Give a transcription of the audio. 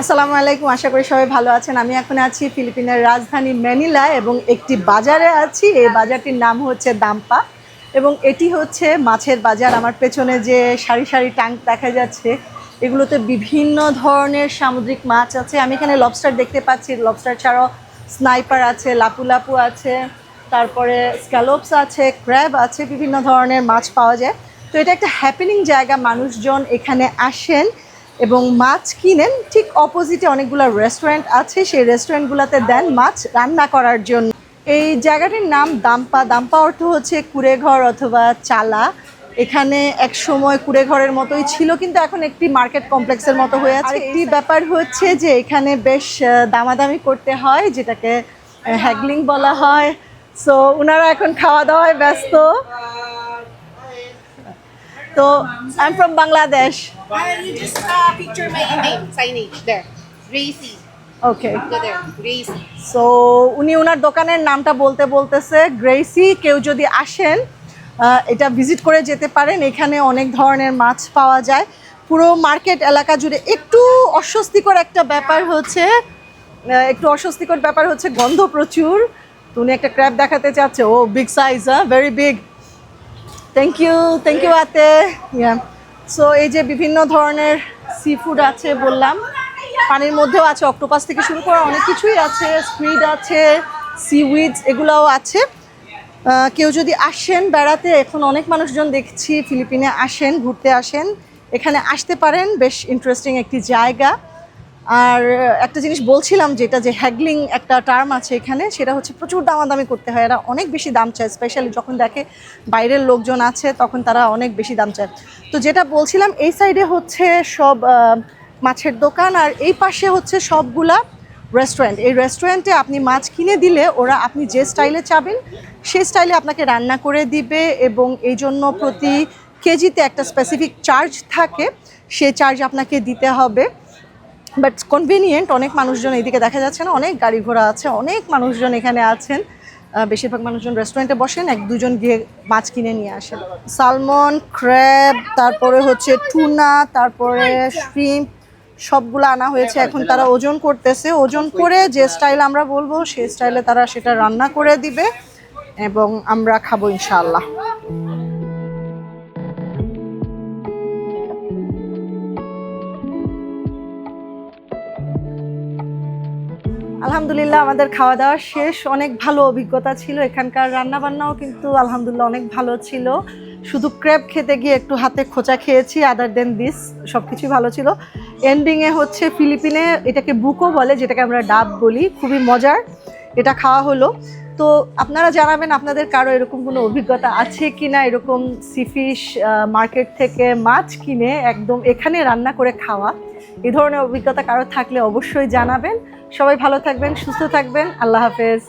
আসসালামু আলাইকুম, আশা করি সবাই ভালো আছেন। আমি এখন আছি ফিলিপিনের রাজধানী ম্যানিলা এবং একটি বাজারে আছি। এই বাজারটির নাম হচ্ছে দাম্পা এবং এটি হচ্ছে মাছের বাজার। আমার পেছনে যে সারি সারি ট্যাঙ্ক দেখা যাচ্ছে, এগুলোতে বিভিন্ন ধরনের সামুদ্রিক মাছ আছে। আমি এখানে লবস্টার দেখতে পাচ্ছি। লবস্টার ছাড়াও স্নাইপার আছে, লাপু লাপু আছে, তারপরে স্ক্যালোপস আছে ক্র্যাব আছে, বিভিন্ন ধরনের মাছ পাওয়া যায়। তো এটা একটা হ্যাপেনিং জায়গা। মানুষজন এখানে আসেন এবং মাছ কিনেন। ঠিক অপোজিটে অনেকগুলো রেস্টুরেন্ট আছে। সেই রেস্টুরেন্টগুলোতে দেন মাছ রান্না করার জন্য। এই জায়গাটির নাম দাম্পা। দাম্পা অর্থ হচ্ছে কুড়েঘর অথবা চালা। এখানে এক সময় কুড়েঘরের মতোই ছিল কিন্তু এখন একটি মার্কেট কমপ্লেক্সের মতো হয়ে আছে। একটি ব্যাপার হচ্ছে যে এখানে বেশ দামাদামি করতে হয় যেটাকে হ্যাগলিং বলা হয়। সো ওনারা এখন খাওয়া দাওয়ায় ব্যস্ত। তো I am from Bangladesh Uh, you just uh, picture my name, signage there. Gracie. Okay Go there. Gracie. So উনি ওনার দোকানের নামটা বলতে বলতেছে গ্রেসি কেউ যদি আসেন এটা ভিজিট করে যেতে পারেন এখানে অনেক ধরনের মাছ পাওয়া যায় পুরো মার্কেট এলাকা জুড়ে একটু অস্বস্তিকর একটা ব্যাপার হচ্ছে একটু অস্বস্তিকর ব্যাপার হচ্ছে গন্ধ প্রচুর তো উনি একটা ক্র্যাব দেখাতে চাচ্ছে ও বিগ সাইজ হ্যাঁ very big thank you thank you আতে ইয়া সো এই যে বিভিন্ন ধরনের সি ফুড আছে বললাম, পানির মধ্যেও আছে অক্টোপাস থেকে শুরু করে অনেক কিছুই আছে স্কুইড আছে সিউইডস এগুলোও আছে। কেউ যদি আসেন বেড়াতে, এখন অনেক মানুষজন দেখছি ফিলিপিনে আসেন, ঘুরতে আসেন, এখানে আসতে পারেন, বেশ ইন্টারেস্টিং একটি জায়গা। আর একটা জিনিস বলছিলাম যেটা যে হ্যাগলিং একটা টার্ম আছে এখানে, সেটা হচ্ছে প্রচুর দামাদামি করতে হয়। এরা অনেক বেশি দাম চায় স্পেশালি যখন দেখে বাইরের লোকজন আছে, তখন তারা অনেক বেশি দাম চায়। তো যেটা বলছিলাম, এই সাইডে হচ্ছে সব মাছের দোকান আর এই পাশে হচ্ছে সবগুলা রেস্টুরেন্ট এই রেস্টুরেন্টে আপনি মাছ কিনে দিলে ওরা আপনি যে স্টাইলে চাবেন সেই স্টাইলে আপনাকে রান্না করে দিবে এবং এই জন্য প্রতি কেজিতে একটা স্পেসিফিক চার্জ থাকে সেই চার্জ আপনাকে দিতে হবে। বাট কনভিনিয়েন্ট অনেক মানুষজন এইদিকে দেখা যাচ্ছে না, অনেক গাড়ি ঘোড়া আছে, অনেক মানুষজন এখানে আছেন। বেশিরভাগ মানুষজন রেস্টুরেন্টে বসেন, এক দুজন গিয়ে মাছ কিনে নিয়ে আসেন। সালমন ক্র্যাব তারপরে হচ্ছে টুনা তারপরে শ্রিম্প সবগুলো আনা হয়েছে। এখন তারা ওজন করতেছে। ওজন করে যে স্টাইল আমরা বলব, সেই স্টাইলে তারা সেটা রান্না করে দিবে এবং আমরা খাব ইনশাআল্লাহ। আলহামদুলিল্লাহ আমাদের খাওয়া দাওয়া শেষ। অনেক ভালো অভিজ্ঞতা ছিল। এখানকার রান্না বান্নাও কিন্তু আলহামদুলিল্লাহ অনেক ভালো ছিল। শুধু ক্র্যাব খেতে গিয়ে একটু হাতে খোঁচা খেয়েছি আদার দেন দিস সব কিছুই ভালো ছিল। এন্ডিংয়ে হচ্ছে ফিলিপিনে এটাকে বুকো বলে, যেটাকে আমরা ডাব বলি। খুবই মজার। এটা খাওয়া হলো। তো আপনারা জানাবেন আপনাদের কারও এরকম কোনো অভিজ্ঞতা আছে কি না এরকম সিফিশ মার্কেট থেকে মাছ কিনে একদম এখানে রান্না করে খাওয়া। এই ধরনের অভিজ্ঞতা কারও থাকলে অবশ্যই জানাবেন। সবাই ভালো থাকবেন সুস্থ থাকবেন। আল্লাহ হাফেজ।